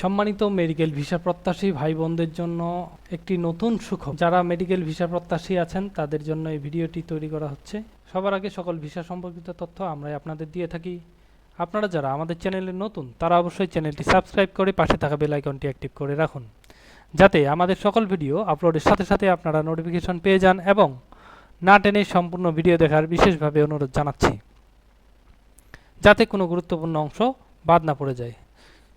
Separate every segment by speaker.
Speaker 1: সম্মানিত medical visa প্রত্যাশী ভাই বোনদের জন্য একটি নতুন সুখবর। যারা মেডিকেল ভিসা প্রত্যাশী আছেন, তাদের জন্য এই ভিডিওটি তৈরি করা হচ্ছে। সবার আগে সকল ভিসা সম্পর্কিত তথ্য আমরাই আপনাদের দিয়ে থাকি। আপনারা যারা আমাদের চ্যানেলে নতুন, তারা অবশ্যই চ্যানেলটি সাবস্ক্রাইব করে পাশে থাকা বেল আইকনটি অ্যাক্টিভ করে রাখুন। যাতে আমাদের সকল ভিডিও আপলোডের সাথে সাথে আপনারা নোটিফিকেশন পেয়ে যান এবং না টেনে সম্পূর্ণ ভিডিও দেখার বিশেষভাবে অনুরোধ জানাচ্ছি। যাতে কোনো গুরুত্বপূর্ণ অংশ বাদ না পড়ে যায়।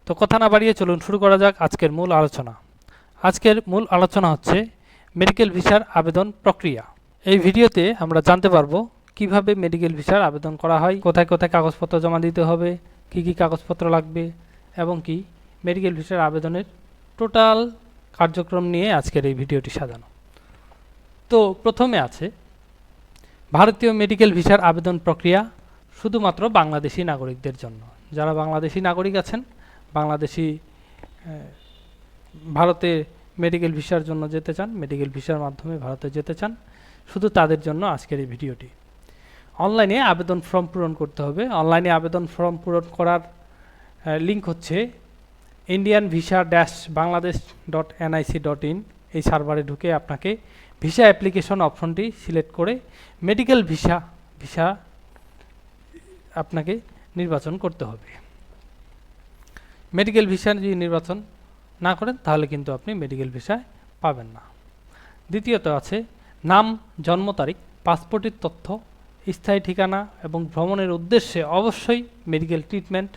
Speaker 1: তো কথা না বাড়িয়ে চলুন, শুরু করা যাক আজকের মূল আলোচনা। আজকের মূল আলোচনা হচ্ছে মেডিকেল ভিসার আবেদন প্রক্রিয়া। এই ভিডিওতে আমরা জানতে পারব কীভাবে মেডিকেল ভিসার আবেদন করা হয়, কোথায় কোথায় কাগজপত্র জমা দিতে হবে, কি কি কাগজপত্র লাগবে, এবং কি মেডিকেল ভিসার আবেদনের টোটাল কার্যক্রম নিয়ে আজকের এই ভিডিওটি সাজানো। তো প্রথমে আছে, ভারতীয় মেডিকেল ভিসার আবেদন প্রক্রিয়া শুধুমাত্র বাংলাদেশি নাগরিকদের জন্য। যারা বাংলাদেশি নাগরিক আছেন বাংলাদেশি ভারতে মেডিকেল ভিসার জন্য যেতে চান মেডিকেল ভিসার মাধ্যমে ভারতে যেতে চান, শুধু তাদের জন্য আজকের এই ভিডিওটি। অনলাইনে আবেদন ফর্ম পূরণ করতে হবে। অনলাইনে আবেদন ফর্ম পূরণ করার লিঙ্ক হচ্ছে Indian visa dash Bangladesh dot NIC dot in এই সার্ভারে ঢুকে আপনাকে ভিসা অ্যাপ্লিকেশন অপশনটি সিলেক্ট করে মেডিকেল ভিসা ভিসা আপনাকে নির্বাচন করতে হবে। মেডিকেল ভিসা যদি নির্বাচন না করেন, তাহলে কিন্তু আপনি মেডিকেল ভিসায় পাবেন না। দ্বিতীয়ত আছে, নাম, জন্ম তারিখ, পাসপোর্টের তথ্য, স্থায়ী ঠিকানা এবং ভ্রমণের উদ্দেশ্যে অবশ্যই মেডিকেল ট্রিটমেন্ট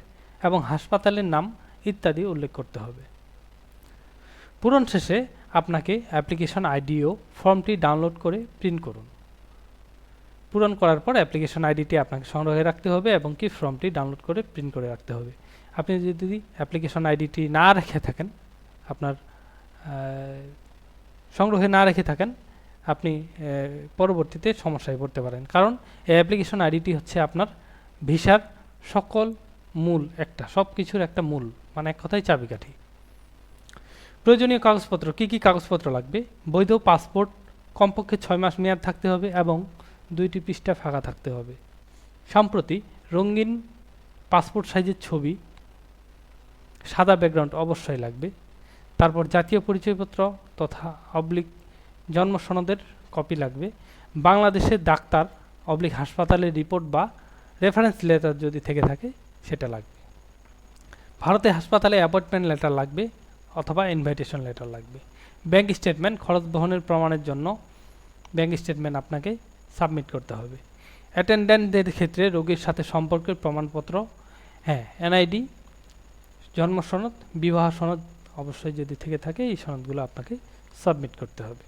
Speaker 1: এবং হাসপাতালের নাম ইত্যাদি উল্লেখ করতে হবে। পূরণ শেষে আপনাকে অ্যাপ্লিকেশন আইডিও ফর্মটি ডাউনলোড করে প্রিন্ট করুন। পূরণ করার পর অ্যাপ্লিকেশন আইডিটি আপনাকে সংগ্রহে রাখতে হবে এবং কি ফর্মটি ডাউনলোড করে প্রিন্ট করে রাখতে হবে। আপনি যদি অ্যাপ্লিকেশন আইডিটি না রেখে থাকেন, আপনার সংগ্রহে না রেখে থাকেন, আপনি পরবর্তীতে সমস্যায় পড়তে পারেন। কারণ এই অ্যাপ্লিকেশন আইডিটি হচ্ছে আপনার ভিসার সকল মূল একটা সব কিছুর একটা মূল মানে এক কথায় চাবিকাঠি। প্রয়োজনীয় কাগজপত্র, কি কি কাগজপত্র লাগবে? বৈধ পাসপোর্ট, কমপক্ষে ছয় মাস মেয়াদ থাকতে হবে এবং দুইটি পৃষ্ঠা ফাঁকা থাকতে হবে। সম্প্রতি রঙিন পাসপোর্ট সাইজের ছবি সাদা ব্যাকগ্রাউন্ড অবশ্যই লাগবে। তারপর জাতীয় পরিচয়পত্র তথা অবলিক জন্ম সনদের কপি লাগবে। বাংলাদেশের ডাক্তার অবলিক হাসপাতালের রিপোর্ট বা রেফারেন্স লেটার যদি থেকে থাকে, সেটা লাগবে। ভারতে হাসপাতালে অ্যাপয়েন্টমেন্ট লেটার লাগবে অথবা ইনভাইটেশন লেটার লাগবে। ব্যাংক স্টেটমেন্ট খরচ বহনের প্রমাণের জন্য ব্যাংক স্টেটমেন্ট আপনাকে সাবমিট করতে হবে। অ্যাটেন্ডেন্টদের ক্ষেত্রে রোগীর সাথে সম্পর্কের প্রমাণপত্র হ্যাঁ এনআইডি জন্ম সনদ, বিবাহ সনদ অবশ্যই যদি থেকে থাকে, এই সনদগুলো আপনাকে সাবমিট করতে হবে।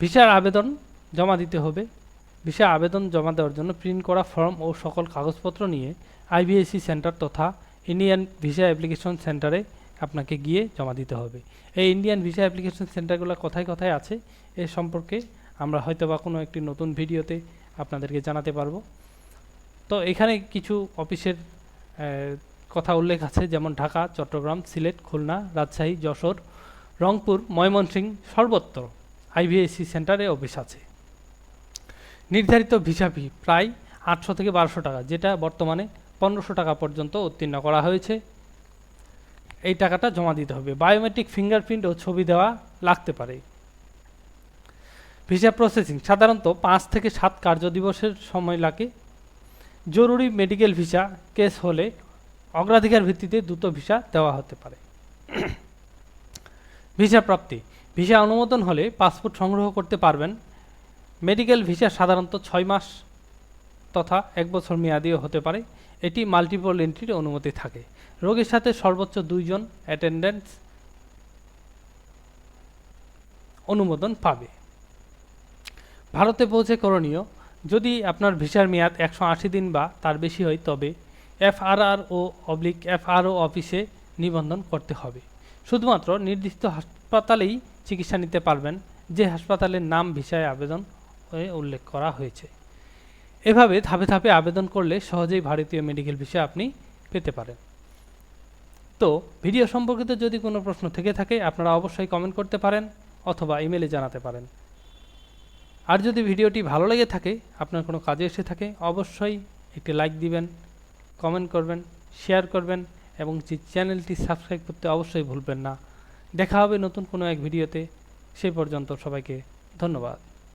Speaker 1: ভিসার আবেদন জমা দিতে হবে। ভিসা আবেদন জমা দেওয়ার জন্য প্রিন্ট করা ফর্ম ও সকল কাগজপত্র নিয়ে আইবিএসসি সেন্টার তথা ইন্ডিয়ান ভিসা অ্যাপ্লিকেশন সেন্টারে আপনাকে গিয়ে জমা দিতে হবে। এই ইন্ডিয়ান ভিসা অ্যাপ্লিকেশন সেন্টারগুলো কোথায় কোথায় আছে, এ সম্পর্কে আমরা হয়তো বা কোনো একটি নতুন ভিডিওতে আপনাদেরকে জানাতে পারব। তো এখানে কিছু অফিসের কথা উল্লেখ আছে, যেমন ঢাকা, চট্টগ্রাম, সিলেট, খুলনা, রাজশাহী, যশোর, রংপুর, ময়মনসিংহ, সর্বত্র আইভিএসসি সেন্টারে অফিস আছে। নির্ধারিত ভিসা ফি প্রায় আটশো থেকে বারোশো টাকা, যেটা বর্তমানে পনেরোশো টাকা পর্যন্ত উত্তীর্ণ করা হয়েছে। এই টাকাটা জমা দিতে হবে। বায়োমেট্রিক ফিঙ্গারপ্রিন্ট ও ছবি দেওয়া লাগতে পারে। ভিসা প্রসেসিং সাধারণত পাঁচ থেকে সাত কার্য দিবসের সময় লাগে। জরুরি মেডিকেল ভিসা কেস হলে অগ্রাধিকার ভিত্তিতে দ্রুত ভিসা দেওয়া হতে পারে। ভিসা প্রাপ্তি। ভিসা অনুমোদন হলে পাসপোর্ট সংগ্রহ করতে পারবেন। মেডিকেল ভিসা সাধারণত ছয় মাস তথা এক বছর মেয়াদিও হতে পারে। এটি মাল্টিপল এন্ট্রির অনুমতি থাকে। রোগীর সাথে সর্বোচ্চ দুইজন অ্যাটেন্ডেন্টস অনুমোদন পাবে। ভারতে পৌঁছে করণীয়, যদি আপনার ভিসার মেয়াদ একশো আশি দিন বা তার বেশি হয় তবে এফআরআর ও অবলিক এফআরও অফিসে নিবন্ধন করতে হবে। শুধুমাত্র নির্দিষ্ট হাসপাতালেই চিকিৎসা নিতে পারবেন, যে হাসপাতালের নাম, ভিসায় আবেদন উল্লেখ করা হয়েছে। এভাবে ধাপে ধাপে আবেদন করলে সহজেই ভারতীয় মেডিকেল ভিসা আপনি পেতে পারেন। তো, ভিডিও সম্পর্কিত যদি কোনো প্রশ্ন থেকে থাকে, আপনারা অবশ্যই কমেন্ট করতে পারেন অথবা ইমেলে জানাতে পারেন। আর যদি ভিডিওটি ভালো লেগে থাকে, আপনার কোনো কাজে এসে থাকে, অবশ্যই একটি লাইক দিবেন কমেন্ট করবেন শেয়ার করবেন এবং যে চ্যানেলটি সাবস্ক্রাইব করতে অবশ্যই ভুলবেন না। দেখা হবে নতুন কোনো এক ভিডিওতে সেই পর্যন্ত সবাইকে ধন্যবাদ।